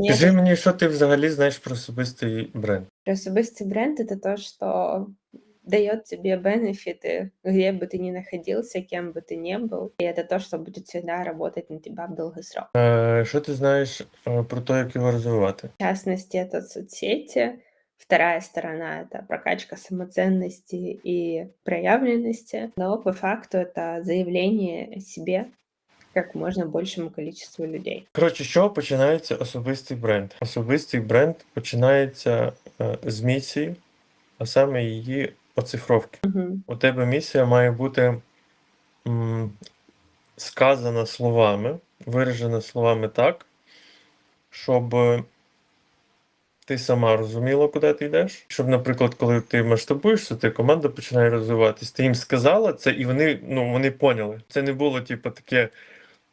Нет, Скажи мені, що ти взагалі знаєш про особистий бренд? особистый бренд это то, что дает тебе бенефиты, где бы ты ни находился, кем бы ты ни был. И это то, что будет всегда работать на тебя в долгосрок. Е, Що ти знаєш е, про те, як його розвивати? В частности, это соцсети. Вторая сторона — это прокачка самоценности и проявленности. Но по факту это заявление о себе как можно большему количеству людей. Коротше, чого починається особистий бренд? Особистий бренд починається е, з місії, а саме її оцифровки. Мгм. У тебе місія має бути м, сказана словами, виражена словами так, щоб ти сама розуміла, куди ти йдеш. Щоб, наприклад, коли ти масштабуєшся, ти команда починає розвиватись. Ти їм сказала це, і вони, ну, вони поняли. Це не було, типу, таке.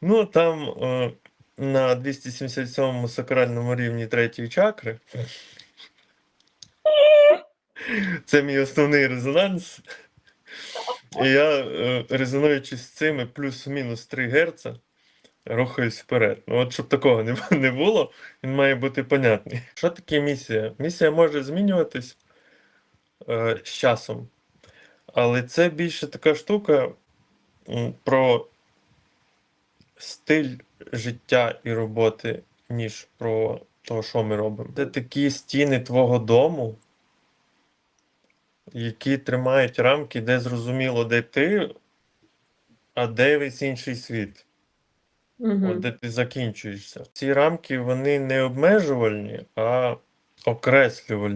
Ну, там е, на 277 сакральному рівні третьої чакри. Це мій основний резонанс. І я, е, резонуючи з цими плюс-мінус 3 Гц, рухаюсь вперед. Ну, от щоб такого не, не було, він має бути понятний. Що таке місія? Місія може змінюватись е, з часом, але це більше така штука про стиль життя і роботи, ніж про те, що ми робимо. Це такі стіни твого дому, які тримають рамки, де зрозуміло, де ти, а де весь інший світ. Мгм. От де ти закінчуєшся. Ці рамки вони не обмежувальні, а окреслювальні.